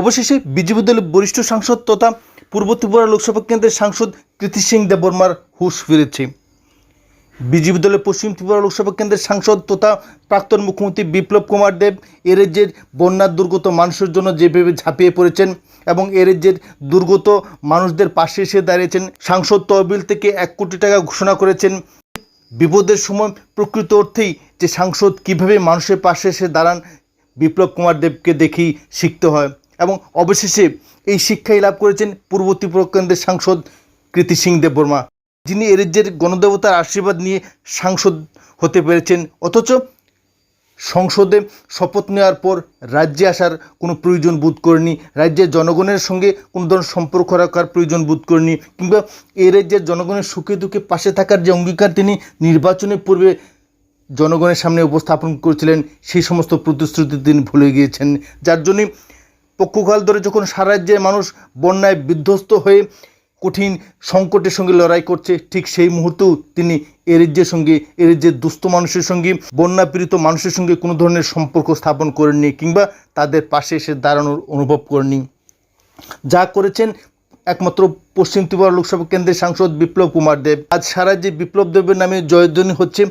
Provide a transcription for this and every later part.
অবশেষে বিজেপি দলের বরিষ্ঠ সাংসদ তথা পূর্ব ত্রিপুরা লোকসভা কেন্দ্রের সাংসদ কৃতি সিং দেববর্মার হুশ ফিরেছে। বিজেপি দলের পশ্চিম ত্রিপুরা লোকসভা কেন্দ্রের সাংসদ তথা প্রাক্তন মুখ্যমন্ত্রী বিপ্লব কুমার দেব এ রাজ্যের বন্যার দুর্গত মানুষের জন্য যেভাবে ঝাঁপিয়ে পড়েছেন এবং এ রাজ্যের দুর্গত মানুষদের পাশে এসে দাঁড়িয়েছেন, সাংসদ তহবিল থেকে এক কোটি টাকা ঘোষণা করেছেন। বিপদের সময় প্রকৃত অর্থেই যে সাংসদ কীভাবে মানুষের পাশে এসে দাঁড়ান, বিপ্লব কুমার দেবকে দেখেই শিখতে হয়। এবং অবশেষে এই শিক্ষাই লাভ করেছেন পূর্ব ত্রিপুরা কেন্দ্রের সাংসদ কৃতি সিং দেববর্মা, যিনি এ রাজ্যের গণদেবতার আশীর্বাদ নিয়ে সাংসদ হতে পেরেছেন। অথচ সংসদে শপথ নেওয়ার পর রাজ্যে আসার কোনো প্রয়োজন বোধ করেনি রাজ্যের জনগণের সঙ্গে কোনো ধরনের সম্পর্ক রাখার প্রয়োজন বোধ করেনি কিংবা এই রাজ্যের জনগণের সুখে দুঃখে পাশে থাকার যে অঙ্গীকার তিনি নির্বাচনের পূর্বে জনগণের সামনে উপস্থাপন করেছিলেন, সেই সমস্ত প্রতিশ্রুতি তিনি ভুলে গিয়েছেন। যার জন্যে পক্ষকাল ধরে যখন সারা রাজ্যের মানুষ বন্যায় বিধ্বস্ত হয়ে কঠিন সংকটের সঙ্গে লড়াই করছে, ঠিক সেই মুহূর্তেও তিনি এ রাজ্যের সঙ্গে, এ রাজ্যের দুস্থ মানুষের সঙ্গে বন্যা পীড়িত মানুষের সঙ্গে কোনো ধরনের সম্পর্ক স্থাপন করেননি কিংবা তাদের পাশে এসে দাঁড়ানোর অনুভব করেননি। যা করেছেন একমাত্র পশ্চিম ত্রিপুরা লোকসভা কেন্দ্রের সাংসদ বিপ্লব কুমার দেব। আজ সারা যে বিপ্লব দেবের নামে জয়ধ্বনি হচ্ছে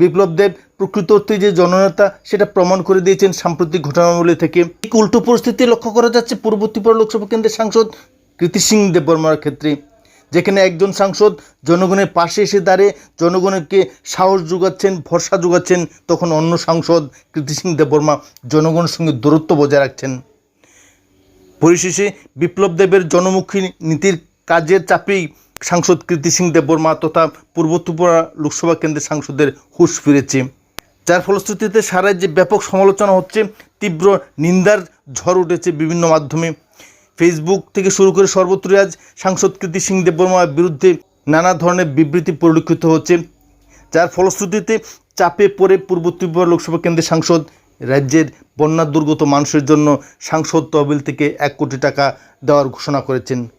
বিপ্লব দেব প্রকৃত অর্থে যে জননেতা, সেটা প্রমাণ করে দিয়েছেন সাম্প্রতিক ঘটনাবলী থেকে। ঠিক উল্টো পরিস্থিতি লক্ষ্য করা যাচ্ছে পূর্ব ত্রিপুরা লোকসভা কেন্দ্রের সাংসদ কৃতি সিং দেববর্মার ক্ষেত্রে, যেখানে একজন সাংসদ জনগণের পাশে এসে দাঁড়িয়ে জনগণকে সাহস যোগাচ্ছেন, ভরসা যোগাচ্ছেন, তখন অন্য সাংসদ কৃতি সিং দেববর্মা জনগণের সঙ্গে দূরত্ব বজায় রাখছেন। পরিশেষে বিপ্লব দেবের জনমুখী নীতির কাজের চাপেই সাংসদ কীর্তি সিং দেববর্মা তথা পূর্ব ত্রিপুরা লোকসভা কেন্দ্রের সাংসদের হুঁশ ফিরেছে। যার ফলশ্রুতিতে সারা যে ব্যাপক সমালোচনা হচ্ছে, তীব্র নিন্দার ঝড় উঠেছে বিভিন্ন মাধ্যমে। ফেসবুক থেকে শুরু করে সর্বত্রই আজ সাংসদ কীর্তি সিং দেববর্মার বিরুদ্ধে নানা ধরনের বিবৃতি পরিলক্ষিত হচ্ছে। যার ফলশ্রুতিতে চাপে পড়ে পূর্ব ত্রিপুরা লোকসভা কেন্দ্রের সাংসদ, রাজ্যের বন্যা দুর্গত মানুষের জন্য সাংসদ তহবিল থেকে এক কোটি টাকা দেওয়ার ঘোষণা করেছেন।